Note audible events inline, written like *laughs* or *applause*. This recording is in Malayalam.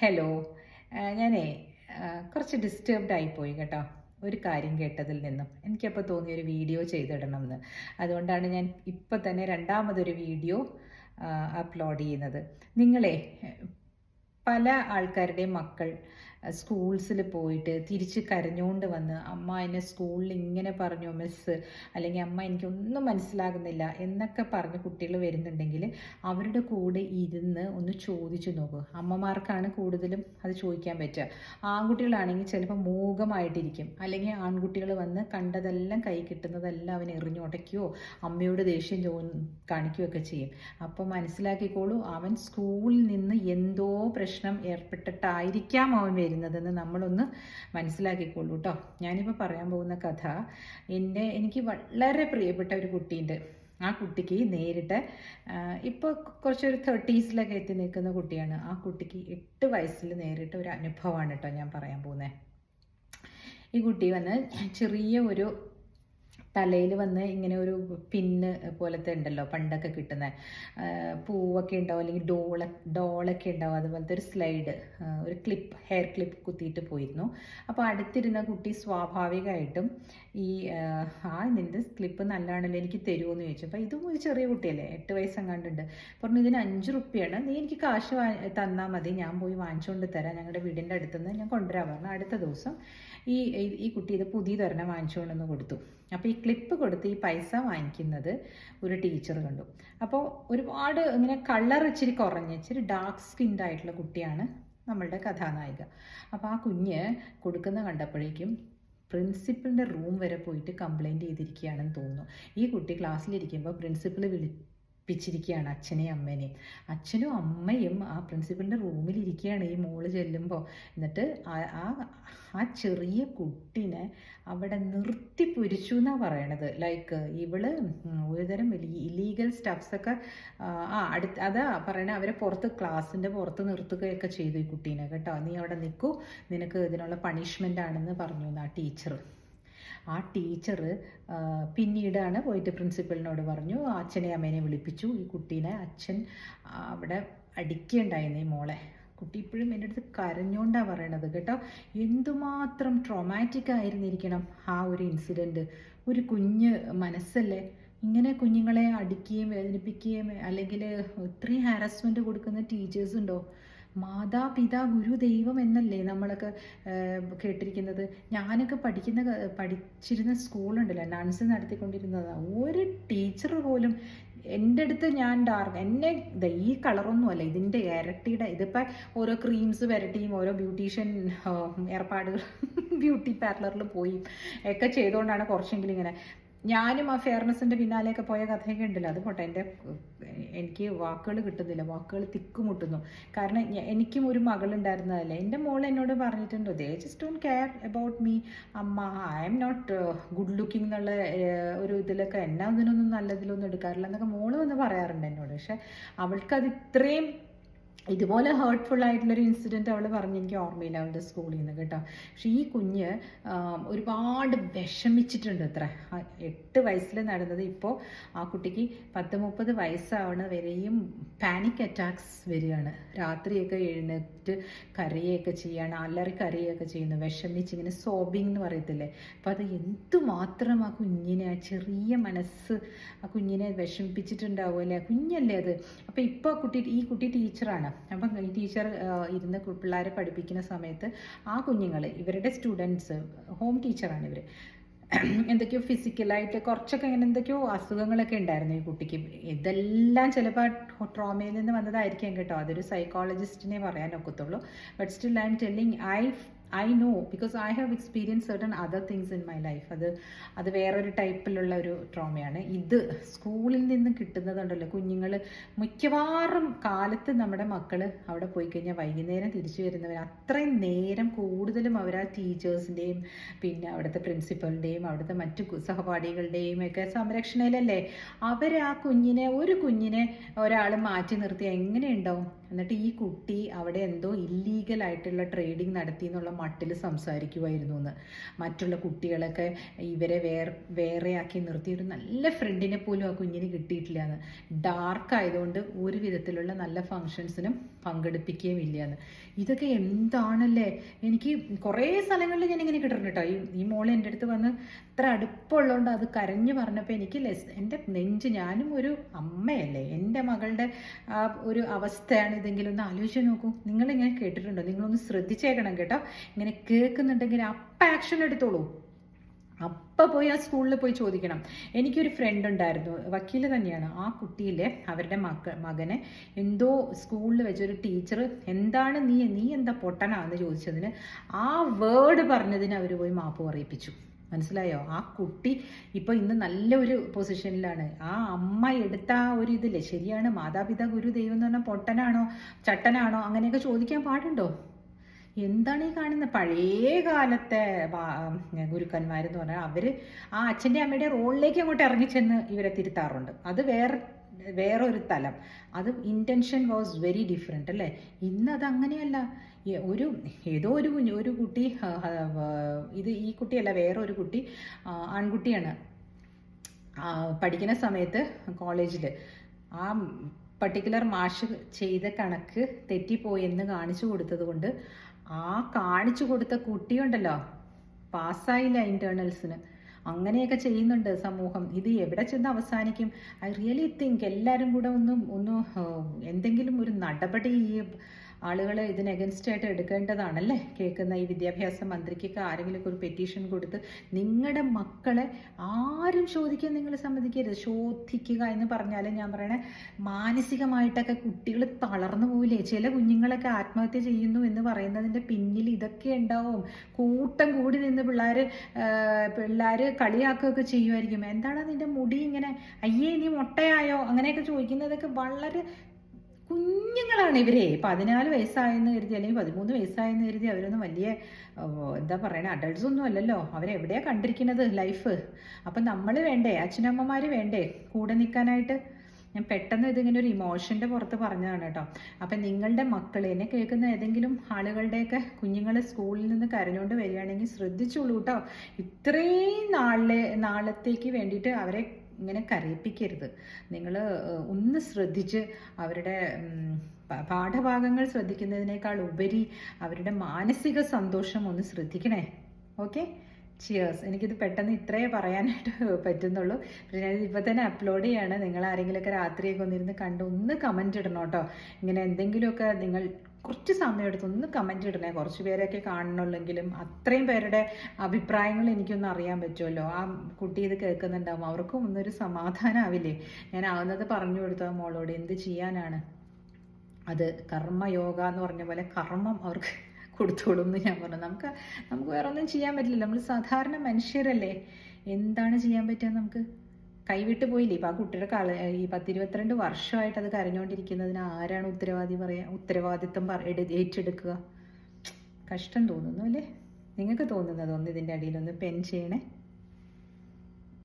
ഹലോ ഞാനേ കുറച്ച് ഡിസ്റ്റർബ്ഡ് ആയിപ്പോയി കേട്ടോ. ഒരു കാര്യം കേട്ടതിൽ നിന്നും. എനിക്കപ്പോൾ തോന്നിയ ഒരു വീഡിയോ ചെയ്തിടണം എന്ന് അതുകൊണ്ടാണ് ഞാൻ ഇപ്പം തന്നെ രണ്ടാമതൊരു വീഡിയോ അപ്ലോഡ് ചെയ്യുന്നത്. നിങ്ങളെ പല ആൾക്കാരുടെയും മക്കൾ സ്കൂൾസിൽ പോയിട്ട് തിരിച്ച് കരഞ്ഞുകൊണ്ട് വന്ന് അമ്മ എന്നെ സ്കൂളിൽ ഇങ്ങനെ പറഞ്ഞു മിസ് അല്ലെങ്കിൽ അമ്മ എനിക്കൊന്നും മനസ്സിലാകുന്നില്ല എന്നൊക്കെ പറഞ്ഞ് കുട്ടികൾ വരുന്നുണ്ടെങ്കിൽ അവരുടെ കൂടെ ഇരുന്ന് ഒന്ന് ചോദിച്ചു നോക്കുക അമ്മമാർക്കാണ് കൂടുതലും അത് ചോദിക്കാൻ പറ്റുക. ആൺകുട്ടികളാണെങ്കിൽ ചിലപ്പോൾ മൂകമായിട്ടിരിക്കും. അല്ലെങ്കിൽ ആൺകുട്ടികൾ വന്ന് കണ്ടതെല്ലാം കൈ കിട്ടുന്നതെല്ലാം അവൻ എറിഞ്ഞുടയ്ക്കുകയോ അമ്മയോട് ദേഷ്യം ചോ കാണിക്കുകയൊക്കെ ചെയ്യും. അപ്പോൾ മനസ്സിലാക്കിക്കോളൂ അവൻ സ്കൂളിൽ നിന്ന് എന്തോ പ്രശ്നം ഏർപ്പെട്ടിട്ടായിരിക്കാം അവൻ വരുന്നതെന്ന് നമ്മളൊന്ന് മനസ്സിലാക്കിക്കോളൂ കേട്ടോ ഞാനിപ്പോൾ പറയാൻ പോകുന്ന കഥ എന്റെ എനിക്ക് വളരെ പ്രിയപ്പെട്ട ഒരു കുട്ടിയുണ്ട്. ആ കുട്ടിക്ക് നേരിട്ട് ഇപ്പോൾ കുറച്ചൊരു തേർട്ടീസിലൊക്കെ എത്തി നിൽക്കുന്ന കുട്ടിയാണ്. ആ കുട്ടിക്ക് എട്ട് വയസ്സിൽ നേരിട്ട് ഒരു അനുഭവമാണ് കേട്ടോ ഞാൻ പറയാൻ പോകുന്നത് ഈ കുട്ടി വന്ന് ചെറിയ ഒരു തലയിൽ വന്ന് ഇങ്ങനെ ഒരു പിന്ന് പോലത്തെ ഉണ്ടല്ലോ പണ്ടൊക്കെ കിട്ടുന്ന പൂവൊക്കെ ഉണ്ടാവും അല്ലെങ്കിൽ ഡോള ഡോളൊക്കെ ഉണ്ടാവും അതുപോലത്തെ ഒരു സ്ലൈഡ് ഒരു ക്ലിപ്പ് ഹെയർ ക്ലിപ്പ് കുത്തിയിട്ട് പോയിരുന്നു. അപ്പോൾ അടുത്തിരുന്ന കുട്ടി സ്വാഭാവികമായിട്ടും ഈ ആ, നിന്റെ ക്ലിപ്പ് നല്ലതാണല്ലോ എനിക്ക് തരുമെന്ന് ചോദിച്ചു. അപ്പോൾ ഇതും ഒരു ചെറിയ കുട്ടിയല്ലേ എട്ട് വയസ്സെങ്ങാണ്ടുണ്ട്. പറഞ്ഞു ഇതിന് അഞ്ച് റുപ്യാണ് നീ എനിക്ക് കാശ് തന്നാൽ മതി ഞാൻ പോയി വാങ്ങിച്ചുകൊണ്ട് തരാം ഞങ്ങളുടെ വീടിന്റെ അടുത്തുനിന്ന് ഞാൻ കൊണ്ടുവരാൻ പറഞ്ഞു അടുത്ത ദിവസം ഈ ഈ- ഈ കുട്ടി ഇത് പുതിയതൊരെണ്ണം വാങ്ങിച്ചുകൊണ്ടെന്ന് കൊടുത്തു. അപ്പോൾ ഈ ക്ലിപ്പ് കൊടുത്ത് ഈ പൈസ വാങ്ങിക്കുന്നത് ഒരു ടീച്ചർ കണ്ടു. അപ്പോൾ ഒരുപാട് ഇങ്ങനെ കളർ ഇച്ചിരി കുറഞ്ഞ് ഇച്ചിരി ഡാർക്ക് സ്കിൻഡ് ആയിട്ടുള്ള കുട്ടിയാണ് നമ്മളുടെ കഥാനായിക. അപ്പോൾ ആ കുഞ്ഞ് കൊടുക്കുന്ന കണ്ടപ്പോഴേക്കും പ്രിൻസിപ്പളിന്റെ റൂം വരെ പോയിട്ട് കംപ്ലൈന്റ് ചെയ്തിരിക്കുകയാണെന്ന് തോന്നുന്നു. ഈ കുട്ടി ക്ലാസ്സിലിരിക്കുമ്പോൾ പ്രിൻസിപ്പൾ വിളിപ്പിച്ചിരിക്കുകയാണ് അച്ഛനെയും അമ്മേനെയും. അച്ഛനും അമ്മയും ആ പ്രിൻസിപ്പളിന്റെ റൂമിലിരിക്കുകയാണ് ഈ മോൾ ചെല്ലുമ്പോൾ എന്നിട്ട് ആ- ആ ചെറിയ കുട്ടിനെ അവിടെ നിർത്തി പൊരിച്ചു എന്നാണ് പറയണത്. ലൈക്ക് ഇവൾ ഒരുതരം ഇലീഗൽ സ്റ്റഫ്സൊക്കെ ആ അടുത്ത് അതാ പറയണ അവരെ പുറത്ത് ക്ലാസ്സിന്റെ പുറത്ത് നിർത്തുകയൊക്കെ ചെയ്തു ഈ കുട്ടീനെ കേട്ടോ. നീ അവിടെ നിൽക്കൂ നിനക്ക് ഇതിനുള്ള പണിഷ്മെന്റ് ആണെന്ന് പറഞ്ഞു ആ ടീച്ചർ ആ ടീച്ചർ പിന്നീടാണ് പോയിട്ട് പ്രിൻസിപ്പലിനോട് പറഞ്ഞു അച്ഛനെ അമ്മേനെ വിളിപ്പിച്ചു. ഈ കുട്ടീനെ അച്ഛൻ അവിടെ അടിക്കുകയുണ്ടായിരുന്നു ഈ മോളെ. കുട്ടി ഇപ്പോഴും എന്റെ അടുത്ത് കരഞ്ഞോണ്ടാണ് പറയണത് കേട്ടോ. എന്തുമാത്രം ട്രോമാറ്റിക് ആയിരുന്നിരിക്കണം ആ ഒരു ഇൻസിഡന്റ് ഒരു കുഞ്ഞ് മനസ്സല്ലേ? ഇങ്ങനെ കുഞ്ഞുങ്ങളെ അടിക്കുകയും വേദനിപ്പിക്കുകയും അല്ലെങ്കിൽ ഇത്രയും ഹാരസ്മെന്റ് കൊടുക്കുന്ന ടീച്ചേഴ്സ് ഉണ്ടോ? മാതാപിതാ ഗുരു ദൈവം എന്നല്ലേ നമ്മളൊക്കെ കേട്ടിരിക്കുന്നത്? ഞാനൊക്കെ പഠിക്കുന്ന പഠിച്ചിരുന്ന സ്കൂളുണ്ടല്ലോ നൺസ് നടത്തിക്കൊണ്ടിരുന്നത്. ഒരു ടീച്ചർ പോലും എന്റെ അടുത്ത് ഞാൻ ഡാർക്ക് എന്നെ ഈ കളറൊന്നും അല്ല. ഇതിന്റെ ഇരട്ടിയുടെ ഇതിപ്പോൾ ഓരോ ക്രീംസ് വരട്ടിയും ഓരോ ബ്യൂട്ടീഷ്യൻ ഏർപ്പാടുകൾ *laughs* ബ്യൂട്ടി പാർലറിൽ പോയി ഒക്കെ ചെയ്തുകൊണ്ടാണ് കുറച്ചെങ്കിലും ഇങ്ങനെ ഞാനും ആ ഫെയർനെസ്സിന്റെ പിന്നാലെയൊക്കെ പോയ കഥയൊക്കെ ഉണ്ടല്ലോ. അത് പോട്ടെ എന്റെ എനിക്ക് വാക്കുകൾ കിട്ടുന്നില്ല. വാക്കുകൾ തിക്കുമുട്ടുന്നു. കാരണം എനിക്കും ഒരു മകളുണ്ടായിരുന്നതല്ലേ. എന്റെ മോൾ എന്നോട് പറഞ്ഞിട്ടുണ്ട് ദേ just don't care about me അമ്മ I am not good looking എന്നുള്ള ഒരു ഇതിലൊക്കെ എന്നാ അതിനൊന്നും നല്ലതിലൊന്നും എടുക്കാറില്ല എന്നൊക്കെ മോൾ വന്ന് പറയാറുണ്ട് എന്നോട്. പക്ഷെ അവൾക്കത് ഇത്രയും ഇതുപോലെ ഹേർട്ട്ഫുൾ ആയിട്ടുള്ളൊരു ഇൻസിഡന്റ് അവൾ പറഞ്ഞ് എനിക്ക് ഓർമ്മയില്ല അവളുടെ സ്കൂളിൽ നിന്ന് കേട്ടോ. പക്ഷേ ഈ കുഞ്ഞ് ഒരുപാട് വിഷമിച്ചിട്ടുണ്ട് അത്ര. എട്ട് വയസ്സിൽ നടന്നത് ഇപ്പോൾ ആ കുട്ടിക്ക് പത്ത് മുപ്പത് വയസ്സാവണ വരെയും പാനിക് അറ്റാക്സ് വരികയാണ്. രാത്രിയൊക്കെ എഴുന്നേറ്റ് കറിയൊക്കെ ചെയ്യാണ് അല്ലറി കറിയൊക്കെ ചെയ്യുന്നു വിഷമിച്ച് ഇങ്ങനെ സോബിങ് എന്ന് പറയത്തില്ലേ. അപ്പോൾ അത് എന്തുമാത്രം ആ കുഞ്ഞിനെ ആ ചെറിയ മനസ്സ് ആ കുഞ്ഞിനെ വിഷമിപ്പിച്ചിട്ടുണ്ടാവുമല്ലേ? കുഞ്ഞല്ലേ അത്. അപ്പോൾ ഇപ്പോൾ ആ കുട്ടി ഈ കുട്ടി ടീച്ചറാണ് അപ്പം ഈ ടീച്ചർ ഇരുന്ന് പിള്ളേരെ പഠിപ്പിക്കുന്ന സമയത്ത് ആ കുഞ്ഞുങ്ങൾ ഇവരുടെ സ്റ്റുഡൻസ് ഹോം ടീച്ചറാണ് ഇവർ എന്തൊക്കെയോ ഫിസിക്കലായിട്ട് കുറച്ചൊക്കെ ഇങ്ങനെ എന്തൊക്കെയോ അസുഖങ്ങളൊക്കെ ഉണ്ടായിരുന്നു ഈ കുട്ടിക്ക്. ഇതെല്ലാം ചിലപ്പോൾ ട്രോമയിൽ നിന്ന് വന്നതായിരിക്കാം കേട്ടോ. അതൊരു സൈക്കോളജിസ്റ്റിനെ പറയാൻ ഒക്കത്തുള്ളൂ. But still I am telling I I know because I have experience certain other things in my life അത് അത് വേറൊരു ടൈപ്പിലുള്ള ഒരു ട്രോമയാണ് ഇത് സ്കൂളിൽ നിന്ന് കിട്ടുന്നതുണ്ടല്ലോ. കുഞ്ഞുങ്ങൾ മിക്കവാറും കാലത്ത് നമ്മുടെ മക്കൾ അവിടെ പോയി കഴിഞ്ഞാൽ വൈകുന്നേരം തിരിച്ചു വരുന്നവർ അത്രയും നേരം കൂടുതലും അവർ ആ ടീച്ചേഴ്സിന്റെയും പിന്നെ അവിടുത്തെ പ്രിൻസിപ്പലിന്റെയും അവിടുത്തെ മറ്റു സഹപാഠികളുടെയും ഒക്കെ സംരക്ഷണയിലല്ലേ അവർ ആ കുഞ്ഞിനെ ഒരു കുഞ്ഞിനെ ഒരാൾ മാറ്റി നിർത്തി എങ്ങനെയുണ്ടാവും? എന്നിട്ട് ഈ കുട്ടി അവിടെ എന്തോ ഇല്ലീഗൽ ആയിട്ടുള്ള ട്രേഡിങ് നടത്തി എന്നുള്ള മട്ടിൽ സംസാരിക്കുമായിരുന്നു എന്ന് മറ്റുള്ള കുട്ടികളൊക്കെ ഇവരെ വേറെ വേറെയാക്കി നിർത്തി ഒരു നല്ല ഫ്രണ്ടിനെ പോലും ആ കുഞ്ഞിന് കിട്ടിയിട്ടില്ല എന്ന് ഡാർക്ക് ആയതുകൊണ്ട് ഒരു വിധത്തിലുള്ള നല്ല ഫങ്ഷൻസിനും പങ്കെടുപ്പിക്കുകയും ഇല്ല എന്ന് ഇതൊക്കെ എന്താണല്ലേ? എനിക്ക് കുറേ സ്ഥലങ്ങളിൽ ഞാൻ ഇങ്ങനെ കിട്ടുന്നുണ്ട് കേട്ടോ. ഈ ഈ മോളെ എന്റെ അടുത്ത് വന്ന് ഇത്ര അടുപ്പമുള്ളതുകൊണ്ട് അത് കരഞ്ഞു പറഞ്ഞപ്പോൾ എനിക്ക് ലെസ് എന്റെ നെഞ്ച് ഞാനും ഒരു അമ്മയല്ലേ. എന്റെ മകളുടെ ആ ഒരു അവസ്ഥയാണ് ഇതെങ്കിലും ഒന്ന് ആലോചിച്ച് നോക്കൂ. നിങ്ങളിങ്ങനെ കേട്ടിട്ടുണ്ടോ? നിങ്ങളൊന്ന് ശ്രദ്ധിച്ചേക്കണം കേട്ടോ. ഇങ്ങനെ കേൾക്കുന്നുണ്ടെങ്കിൽ അപ്പം ആക്ഷൻ എടുത്തോളൂ. അപ്പം പോയി ആ സ്കൂളിൽ പോയി ചോദിക്കണം. എനിക്കൊരു ഫ്രണ്ട് ഉണ്ടായിരുന്നു. വക്കീൽ തന്നെയാണ്. ആ കുട്ടിയിലെ അവരുടെ മക്ക മകനെ എന്തോ സ്കൂളിൽ വെച്ചൊരു ടീച്ചർ എന്താണ് നീ നീ എന്താ പൊട്ടനാന്ന് ചോദിച്ചതിന് ആ വേർഡ് പറഞ്ഞതിന് അവർ പോയി മാപ്പ് പറയിപ്പിച്ചു. മനസ്സിലായോ? ആ കുട്ടി ഇപ്പോൾ ഇന്ന് നല്ലൊരു പൊസിഷനിലാണ് ആ അമ്മ എടുത്ത ആ ഒരു ഇതില്ലേ ശരിയാണ് മാതാപിതാ ഗുരു ദൈവം എന്ന് പറഞ്ഞാൽ പൊട്ടനാണോ ചട്ടനാണോ അങ്ങനെയൊക്കെ ചോദിക്കാൻ പാടുണ്ടോ? എന്താണ് ഈ കാണുന്നത് പഴയ കാലത്തെ ഗുരുക്കന്മാർ എന്ന് പറഞ്ഞാൽ അവർ ആ അച്ഛന്റെ അമ്മയുടെ റോളിലേക്ക് അങ്ങോട്ട് ഇറങ്ങിച്ചെന്ന് ഇവരെ തിരുത്താറുണ്ട്. അത് വേറെ വേറൊരു തലം. അത് ഇന്റൻഷൻ വാസ് വെരി ഡിഫറെന്റ് അല്ലേ? ഇന്ന് അത് അങ്ങനെയല്ല. ഒരു ഏതോ ഒരു ഒരു കുട്ടി ഇത് ഈ കുട്ടിയല്ല വേറെ ഒരു കുട്ടി ആൺകുട്ടിയാണ്. പഠിക്കുന്ന സമയത്ത് കോളേജിൽ ആ പർട്ടിക്കുലർ മാഷ് ചെയ്ത കണക്ക് തെറ്റിപ്പോയെന്ന് കാണിച്ചു കൊടുത്തത് കൊണ്ട് ആ കാണിച്ചു കൊടുത്ത കുട്ടിയുണ്ടല്ലോ. പാസ്സായില്ല ഇന്റേണൽസിന്. അങ്ങനെയൊക്കെ ചെയ്യുന്നുണ്ട് സമൂഹം. ഇത് എവിടെ ചെന്ന് അവസാനിക്കും? ഐ റിയലി തിങ്ക് എല്ലാവരും കൂടെ ഒന്ന് ഒന്ന് എന്തെങ്കിലും ഒരു നടപടി ഈ ആളുകൾ ഇതിന് അഗൻസ്റ്റ് ആയിട്ട് എടുക്കേണ്ടതാണല്ലേ? കേൾക്കുന്ന ഈ വിദ്യാഭ്യാസ മന്ത്രിക്കൊക്കെ ആരെങ്കിലും ഒരു പെറ്റീഷൻ കൊടുത്ത് നിങ്ങളുടെ മക്കളെ ആരും ചോദിക്കാൻ നിങ്ങൾ സമ്മതിക്കരുത്. ചോദിക്കുക എന്ന് പറഞ്ഞാൽ ഞാൻ പറയണേ മാനസികമായിട്ടൊക്കെ കുട്ടികൾ തളർന്നു പോയില്ലേ ചില കുഞ്ഞുങ്ങളൊക്കെ ആത്മഹത്യ ചെയ്യുന്നു എന്ന് പറയുന്നതിന്റെ പിന്നിൽ ഇതൊക്കെ ഉണ്ടാവും. കൂട്ടം കൂടി നിന്ന് പിള്ളേർ പിള്ളേർ കളിയാക്കുകയൊക്കെ ചെയ്യുമായിരിക്കും. എന്താണ് നിന്റെ മുടി ഇങ്ങനെ അയ്യേ നീ മുട്ടയായോ? അങ്ങനെയൊക്കെ ചോദിക്കുന്നതൊക്കെ വളരെ കുഞ്ഞുങ്ങളാണ് ഇവരെ. പതിനാല് വയസ്സായെന്ന് കരുതി അല്ലെങ്കിൽ പതിമൂന്ന് വയസ്സായെന്ന് കരുതി അവരൊന്നും വലിയ എന്താ പറയണേ അഡൾട്ട്സ് ഒന്നും അല്ലല്ലോ. അവരെവിടെയാ കണ്ടിരിക്കുന്നത് ലൈഫ് അപ്പം നമ്മൾ വേണ്ടേ അച്ഛനമ്മമാർ വേണ്ടേ കൂടെ നിൽക്കാനായിട്ട് ഞാൻ പെട്ടെന്ന് ഇതിങ്ങനെ ഒരു ഇമോഷന്റെ പുറത്ത് പറഞ്ഞതാണ് കേട്ടോ. അപ്പം നിങ്ങളുടെ മക്കൾ എന്നെ കേൾക്കുന്ന ഏതെങ്കിലും ആളുകളുടെയൊക്കെ കുഞ്ഞുങ്ങൾ സ്കൂളിൽ നിന്ന് കരഞ്ഞുകൊണ്ട് വരികയാണെങ്കിൽ ശ്രദ്ധിച്ചോളൂ കേട്ടോ. ഇത്രയും നാളിലെ നാളത്തേക്ക് വേണ്ടിയിട്ട് അവരെ ഇങ്ങനെ കരയിപ്പിക്കരുത്. നിങ്ങൾ ഒന്ന് ശ്രദ്ധിച്ച് അവരുടെ പാഠഭാഗങ്ങൾ ശ്രദ്ധിക്കുന്നതിനേക്കാൾ ഉപരി അവരുടെ മാനസിക സന്തോഷം ഒന്ന് ശ്രദ്ധിക്കണേ. ഓക്കെ? ചിയേഴ്സ് എനിക്കിത് പെട്ടെന്ന് ഇത്രയേ പറയാനായിട്ട് *laughs* പറ്റുന്നുള്ളൂ. പിന്നെ ഞാനിത് ഇപ്പോൾ തന്നെ അപ്ലോഡ് ചെയ്യാണ്. നിങ്ങൾ ആരെങ്കിലുമൊക്കെ രാത്രിയൊക്കെ ഒന്നിരുന്ന് കണ്ട് ഒന്ന് കമന്റ് ഇടണം കേട്ടോ. ഇങ്ങനെ എന്തെങ്കിലുമൊക്കെ നിങ്ങൾ കുറച്ച് സമയം എടുത്ത് ഒന്ന് കമന്റ് ഇടണേ. കുറച്ച് പേരൊക്കെ കാണണമെങ്കിലും അത്രയും പേരുടെ അഭിപ്രായങ്ങൾ എനിക്കൊന്ന് അറിയാൻ പറ്റുമല്ലോ. ആ കുട്ടി ഇത് കേൾക്കുന്നുണ്ടാവും. അവർക്കും ഒന്നൊരു സമാധാനമാവില്ലേ ഞാൻ ആവുന്നത് പറഞ്ഞു കൊടുത്താൽ മോളോട്. എന്ത് ചെയ്യാനാണ്? അത് കർമ്മയോഗ എന്ന് പറഞ്ഞ പോലെ കർമ്മം അവർക്ക് കൊടുത്തോളും എന്ന് ഞാൻ പറഞ്ഞു. നമുക്ക് നമുക്ക് വേറെ ഒന്നും ചെയ്യാൻ പറ്റില്ല നമ്മൾ സാധാരണ മനുഷ്യരല്ലേ? എന്താണ് ചെയ്യാൻ പറ്റുക നമുക്ക്? കൈവിട്ട് പോയില്ലേ? ഇപ്പം ആ കുട്ടിയുടെ കള ഈ പത്തിരുപത്തിരണ്ട് വർഷമായിട്ട് അത് കരഞ്ഞുകൊണ്ടിരിക്കുന്നതിന് ആരാണ് ഉത്തരവാദി പറയാ ഉത്തരവാദിത്വം പറ- ഏറ്റെടുക്കുക? കഷ്ടം തോന്നുന്നു അല്ലേ? നിങ്ങൾക്ക് തോന്നുന്നതൊന്ന് ഇതിന്റെ അടിയിലൊന്ന് പെൻ ചെയ്യണേ.